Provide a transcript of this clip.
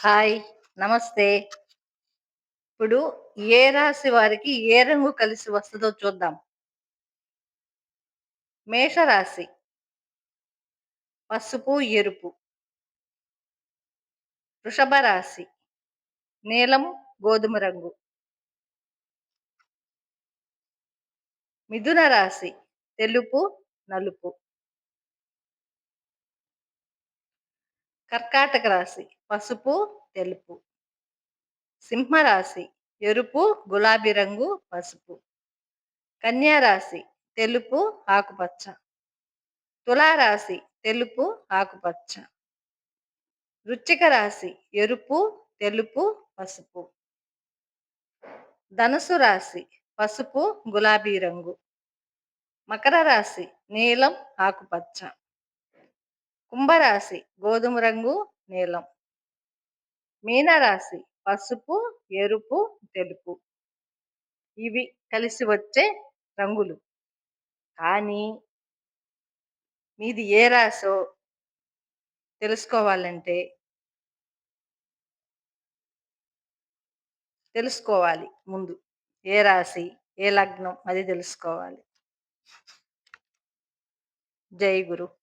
Hi నమస్తే. ఇప్పుడు ఏ రాశి వారికి ఏ రంగు కలిసి వస్తుందో చూద్దాం. మేషరాశి. పసుపు ఎరుపు. వృషభ రాశి. నీలం గోధుమ రంగు. మిథున రాశి. తెలుపు నలుపు. కర్కాటక రాశి పసుపు తెలుపు. సింహరాశి ఎరుపు గులాబీ రంగు పసుపు. కన్యారాశి తెలుపు ఆకుపచ్చ. తులారాశి తెలుపు ఆకుపచ్చ. వృచ్చిక రాశి ఎరుపు తెలుపు పసుపు. ధనుసు రాశి పసుపు గులాబీ రంగు. మకర రాశి నీలం ఆకుపచ్చ. కుంభరాశి గోధుమ రంగు నీలం. మీనరాశి పసుపు ఎరుపు తెలుపు. ఇవి కలిసి వచ్చే రంగులు. కానీ మీది ఏ రాశో తెలుసుకోవాలంటే తెలుసుకోవాలి ముందు. ఏ రాశి ఏ లగ్నం అది తెలుసుకోవాలి. జై గురు.